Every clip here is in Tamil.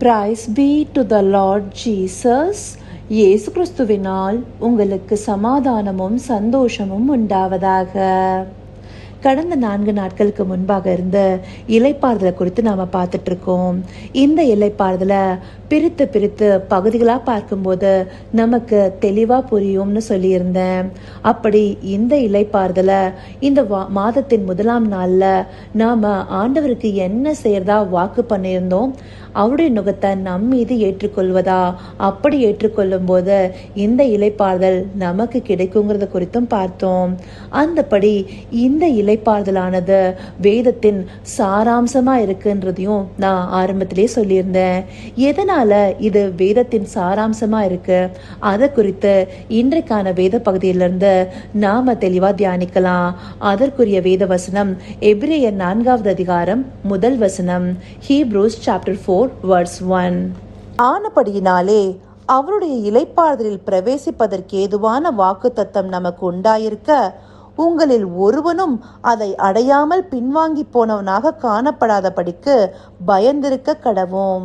Praise be to the Lord Jesus இயேசு கிறிஸ்துவினால் உங்களுக்கு சமாதானமும் சந்தோஷமும் உண்டாவதாக. கடந்த நான்கு நாட்களுக்கு முன்பாக இருந்த இலைப்பாறுதலை குறித்து நாம் பார்த்துட்டு இருக்கோம் இந்த இலைப்பாறுதலை பிரித்து பிரித்து பகுதிகளாக பார்க்கும்போது நமக்கு தெளிவாக புரியும்னு சொல்லியிருந்தேன். அப்படி இந்த இலைப்பாறுதலை இந்த வா- மாதத்தின் முதலாம் நாளில் நாம் ஆண்டவருக்கு என்ன செய்யறதா வாக்கு பண்ணியிருந்தோம். அவருடைய நுகத்தை நம் மீது ஏற்றுக்கொள்வதா? அப்படி ஏற்றுக்கொள்ளும் போது இந்த இலைப்பாறுதல் நமக்கு கிடைக்குங்கிறத குறித்தும் பார்த்தோம். அந்தபடி இந்த இலை இலைப்பாறுதலானது வேதத்தின் சாராம்சமா இருக்குன்றதையும் நான் ஆரம்பத்திலே சொல்லியிருந்தேன். எதனால இது வேதத்தின் சாராம்சமா இருக்கு? அதை குறித்து இன்றைக்கான வேத பகுதியிலிருந்து நாம தெளிவா தியானிக்கலாம். அதற்குரிய வேத வசனம் எபிரேயர் நான்காவது அதிகாரம் முதல் வசனம். Hebrews chapter four verse one. ஆனபடியினாலே அவருடைய இலைப்பாறுதலில் பிரவேசிப்பதற்கு ஏதுவான வாக்குத்தத்தம் நமக்கு உண்டாயிருக்க உங்களில் ஒருவனும் அதை அடையாமல் பின்வாங்கி போனவனாக காணப்படாதபடிக்கு பயந்திருக்க கடவோம்.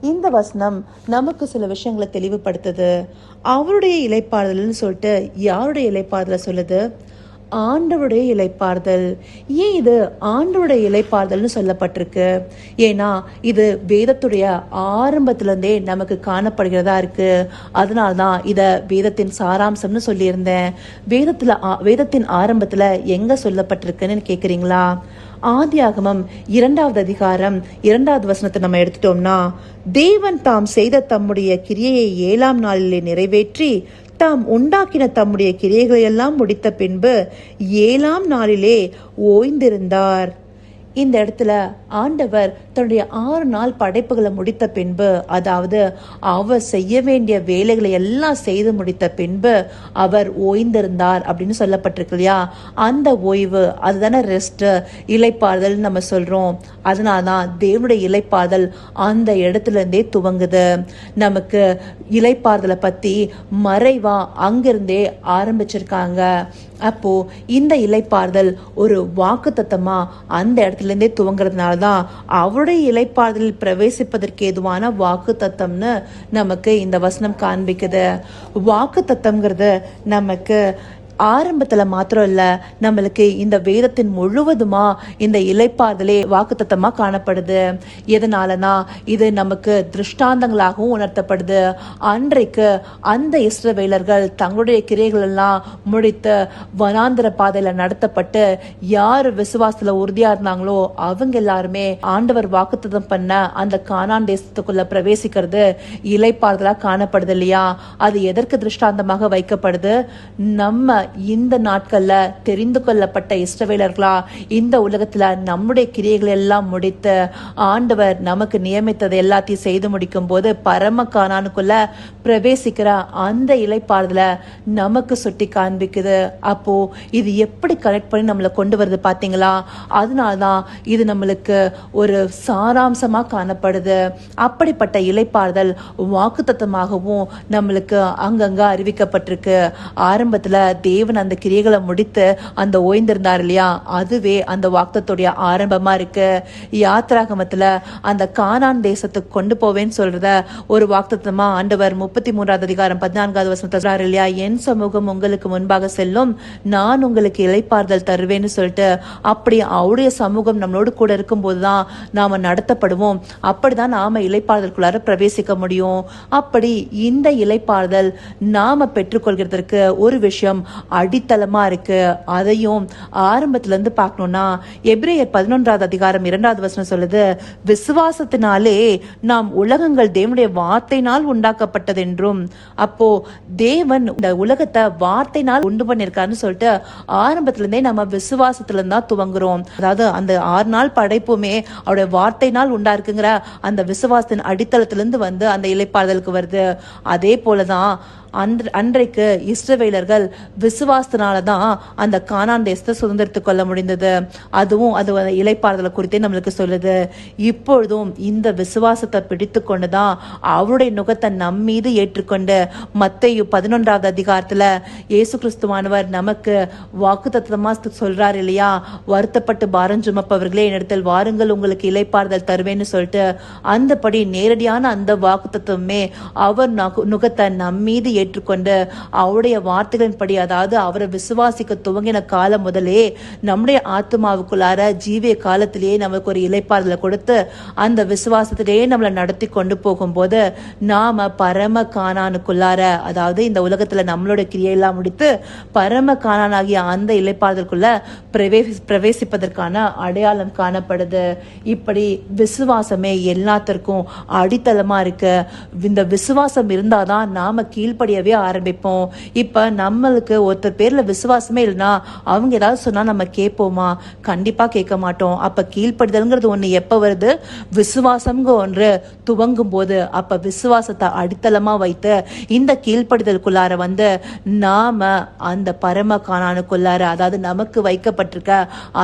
இந்த வசனம் நமக்கு சில விஷயங்களை தெளிவுபடுத்துது. அவருடைய இலைப்பாறுதல்னு சொல்லிட்டு யாருடைய இலைப்பாறுதலை சொல்லுது? ஆண்டவருடைய இலைப்பாறுதல் ஏன் இது ஆண்டவருடைய இலைப்பாறுதல்னு சொல்லப்பட்டிருக்கு? ஏன்னா இது வேதத்துடைய ஆரம்பத்திலிருந்தே நமக்கு காணப்படுகிறதா இருக்கு. அதனால தான் இதை வேதத்தின் சாராம்சம்னு சொல்லியிருந்தேன். வேதத்தில் ஆ- வேதத்தின் ஆரம்பத்தில் எங்கே சொல்லப்பட்டிருக்குன்னு கேட்குறீங்களா ஆதியாகமம் இரண்டாவது அதிகாரம் இரண்டாவது வசனத்தை நம்ம எடுத்துட்டோம்னா தேவன் தாம் செய்த தம்முடைய கிரியையை ஏழாம் நாளிலே நிறைவேற்றி தாம் உண்டாக்கின தம்முடைய கிரியைகளையெல்லாம் முடித்த பின்பு ஏழாம் நாளிலே ஓய்ந்திருந்தார். இந்த இடத்துல ஆண்டவர் தன்னுடைய ஆறு நாள் படைப்புகளை முடித்த பின்பு அதாவது அவர் செய்ய வேண்டிய வேலைகளை எல்லாம் செய்து முடித்த பின்பு அவர் ஓய்ந்திருந்தார் அப்படின்னு சொல்லப்பட்டிருக்கு இல்லையா? அந்த ஓய்வு அதுதானே ரெஸ்ட்டு இலைப்பாறுதல் நம்ம சொல்கிறோம் அதனால தான் தேவனுடைய இலைப்பாறுதல் அந்த இடத்துல இருந்தே துவங்குது. நமக்கு இலைப்பாறுதலை பற்றி மறைவாக அங்கிருந்தே ஆரம்பிச்சிருக்காங்க. அப்போ இந்த இலைப்பாறுதல் ஒரு வாக்குத்தத்தமா அந்த இடத்துல இருந்தே துவங்குறதுனால தான் அவருடைய இலைப்பாறுதலில் பிரவேசிப்பதற்கு ஏதுவான வாக்கு தத்தம்னு நமக்கு இந்த வசனம் காண்பிக்குது. வாக்கு தத்தம்ங்கிறது நமக்கு ஆரம்பத்துல மாத்திரம் இல்ல நம்மளுக்கு இந்த வேதத்தின் முழுவதுமா இந்த இலைப்பாறுதலே வாக்குத்தத்தமா காணப்படுது. எதனாலனா இது நமக்கு திருஷ்டாந்தங்களாகவும் உணர்த்தப்படுது. அன்றைக்கு அந்த இஸ்ரவேலர்கள் தங்களுடைய கிரைகள் எல்லாம் முடித்து வனாந்திர பாதையில நடத்தப்பட்டு யார் விசுவாசத்துல உறுதியா இருந்தாங்களோ அவங்க எல்லாருமே ஆண்டவர் வாக்குத்தத்தம் பண்ண அந்த கானான் தேசத்துக்குள்ள பிரவேசிக்கிறது இலைப்பாறுதலாக காணப்படுது இல்லையா? அது எதற்கு திருஷ்டாந்தமாக வைக்கப்படுது? நம்ம இந்த நாட்கள்ல தெரிந்து கொள்ளப்பட்ட இஸ்ரவேலர்களா? இந்த உலகத்துல நம்முடைய கிரியைகள் எல்லாம் முடித்து ஆண்டவர் நமக்கு நியமித்ததை எல்லாத்தையும் செய்து முடிக்கும் போது பரம காணானுக்குள்ள பிரவேசிக்கிற அந்த இலைப்பாறுதல நமக்கு சுட்டி காண்பிக்குது. அப்போ இது எப்படி கனெக்ட் பண்ணி நம்மளை கொண்டு வருது பார்த்தீங்களா அதனால்தான் இது நம்மளுக்கு ஒரு சாராம்சமா காணப்படுது. அப்படிப்பட்ட இலைப்பாறுதல் வாக்குத்தத்தமாகவும் நம்மளுக்கு அங்கங்க அறிவிக்கப்பட்டிருக்கு. ஆரம்பத்துல தேவன் அந்த கிரியைகளை முடித்து அந்த ஓய்ந்திருந்தார் இல்லையா? அதுவே அந்த வாக்தத்துடைய ஆரம்பமா இருக்கு. யாத்ராகமத்துல அந்த கானான் தேசத்துக்கு கொண்டு போவேன்னு சொல்றத ஒரு வாக்தத்தமா ஆண்டவர் முப்பத்தி மூன்றாவது அதிகாரம் பதினான்காவது வருஷம் சொல்றாரு இல்லையா? என் சமூகம் உங்களுக்கு முன்பாக செல்லும் நான் உங்களுக்கு இலைப்பார்தல் தருவேன்னு சொல்லிட்டு அப்படி அவருடைய சமூகம் நம்மளோடு கூட இருக்கும்போது தான் நாம நடத்தப்படுவோம். அப்படிதான் நாம இலைப்பாறுதலுக்குள்ளார பிரவேசிக்க முடியும். அப்படி இந்த இலைப்பாறுதல் நாம பெற்றுக்கொள்கிறதற்கு ஒரு விஷயம் அடித்தளமாக இருக்குது அதையும் ஆரம்பத்துலேருந்து பார்க்கணுன்னா எப்ரேயர் பதினொன்றாவது அதிகாரம் இரண்டாவது வசனம் சொல்லுது விசுவாசத்தினாலே நாம் உலகங்கள் தேவனுடைய வார்த்தையினால் உண்டாக்கப்பட்டது என்றும் அப்போ தேவன் இந்த உலகத்தை வார்த்தையினால் உண்டு பண்ணியிருக்காருன்னு சொல்லிட்டு ஆரம்பத்துலேருந்தே நம்ம விசுவாசத்துலேருந்து தான் துவங்குறோம். அதாவது அந்த ஆறு நாள் படைப்புமே அவருடைய வார்த்தையினால் உண்டா இருக்குங்கிற அந்த விசுவாசத்தின் அடித்தளத்திலேருந்து வந்து அந்த இலைப்பாறுதலுக்கு வருது. அதே போலதான் அன்று அன்றைக்கு இஸ்ரவேலர்கள் விசுவாசத்தினால தான் அந்த கானான் தேசத்தை சுதந்திரத்து கொள்ள முடிந்தது. அதுவும் அது இலைப்பாறுதலை குறித்தே நம்மளுக்கு சொல்லுது. இப்பொழுதும் இந்த விசுவாசத்தை பிடித்து கொண்டு தான் அவருடைய நுகத்தை நம் மீது ஏற்றுக்கொண்டு மத்தையு பதினொன்றாவது அதிகாரத்தில் இயேசு கிறிஸ்துவானவர் நமக்கு வாக்கு தத்துவமாக சொல்றாரு இல்லையா? வருத்தப்பட்டு பாரம் சுமப்பவர்களே என்னிடத்தில் வாருங்கள் உங்களுக்கு இலைப்பாறுதல் தருவேன்னு சொல்லிட்டு அந்தபடி நேரடியான அந்த வாக்கு தத்துவமே அவர் நுகத்தை நம்மீது ஏற்று ஏற்றுக்கொண்டு அவருடைய வார்த்தைகளின்படி அதாவது அவரை விசுவாசிக்க துவங்கின காலம் முதலே நம்முடைய ஆத்மாவுக்குள்ளார ஜீவிய காலத்திலேயே நமக்கு ஒரு இலைப்பாறுதலை கொடுத்து அந்த விசுவாசத்திலேயே நம்மளை நடத்தி கொண்டு போகும்போது நாம பரம காணானுக்குள்ளார அதாவது இந்த உலகத்துல நம்மளோட கிரியையெல்லாம் முடித்து பரம காணானாகிய அந்த இலைப்பாறுதலுக்குள்ள பிரவேசி பிரவேசிப்பதற்கான அடையாளம் காணப்படுது. இப்படி விசுவாசமே எல்லாத்திற்கும் அடித்தளமா இருக்கு. இந்த விசுவாசம் இருந்தாதான் நாம கீழ்ப்படியவே ஆரம்பிப்போம். இப்போ நம்மளுக்கு ஒருத்தர் பேர்ல விசுவாசமே இல்லைன்னா அவங்க ஏதாவது சொன்னால் நம்ம கேட்போமா? கண்டிப்பாக கேட்க மாட்டோம். அப்ப கீழ்ப்படுதல்ங்கிறது ஒன்று எப்போ வருது? விசுவாசம்ங்க ஒன்று துவங்கும் போது அப்ப விசுவாசத்தை அடித்தளமா வைத்து இந்த கீழ்ப்படுதலுக்குள்ளார வந்து நாம அந்த பரம காணானுக்குள்ளார அதாவது நமக்கு வைக்கப்பட்டிருக்க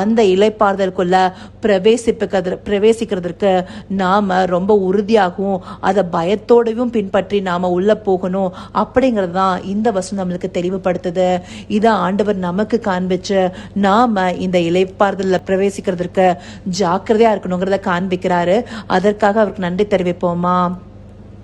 அந்த இலைப்பாறுதலுக்குள்ள பிரவேசிப்புக்கிறது பிரவேசிக்கிறதுக்கு நாம ரொம்ப உறுதியாகவும் அதை பயத்தோடவும் பின்பற்றி நாம உள்ள போகணும். அப்படிங்கிறது தான் இந்த வசனம் நம்மளுக்கு தெளிவுபடுத்துது. இதை ஆண்டவர் நமக்கு காண்பிச்சு நாம இந்த இலைப்பாறுதல்ல பிரவேசிக்கிறதுக்கு ஜாக்கிரதையா இருக்கணுங்கிறத காண்பிக்கிறாரு. அதற்காக அவருக்கு நன்றி தெரிவிப்போமா?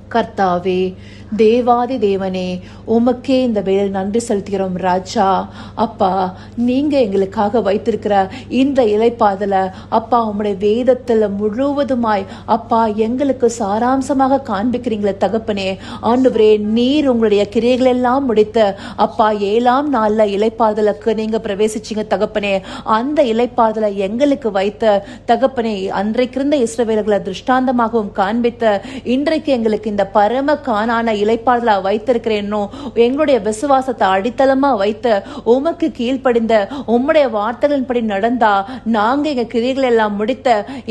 கர்த்தாவே தேவாதி தேவனே உமக்கே இந்த வேலை நன்றி செலுத்துகிறோம் ராஜா. அப்பா நீங்க எங்களுக்காக வைத்திருக்கிற இந்த இலைப்பாதல அப்பா உம்முடைய வேதத்துல முழுவதுமாய் அப்பா எங்களுக்கு சாராம்சமாக காண்பிக்கிறீங்களே தகப்பனே. ஆண்டுவரே நீர் உங்களுடைய கிரியைகள் எல்லாம் முடித்து அப்பா ஏழாம் நாள்ல இலைப்பாதலுக்கு நீங்க பிரவேசிச்சீங்க தகப்பனே. அந்த இலைப்பாதலை எங்களுக்கு வைத்த தகப்பனே அன்றைக்கு இருந்த இஸ்ரவேலர்களை திருஷ்டாந்தமாகவும் காண்பித்த இன்றைக்கு எங்களுக்கு இந்த பரம காணான இலைப்பாடலா வைத்திருக்கிறேனோ எங்களுடைய விசுவாசத்தை அடித்தளமா வைத்து உமக்கு கீழ்ப்படிந்த உம்முடைய வார்த்தைகளின்படி நடந்தா நாங்க எங்க கிரிகளை எல்லாம் முடித்த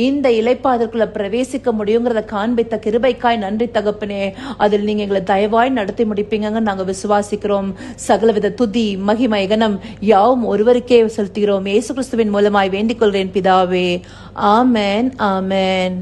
இந்த இலைப்பாதற்குள்ள பிரவேசிக்க முடியுங்கிறத காண்பித்த கிருபைக்காய் நன்றி தகப்பனே. அதில் நீங்க எங்களை தயவாய் நடத்தி முடிப்பீங்க நாங்க விசுவாசிக்கிறோம். சகலவித துதி மகிமை கனம் யாவும் ஒருவருக்கே செலுத்துகிறோம். இயேசு கிறிஸ்துவின் மூலமாய் வேண்டிக் கொள்கிறேன் பிதாவே. ஆமென் ஆமேன்.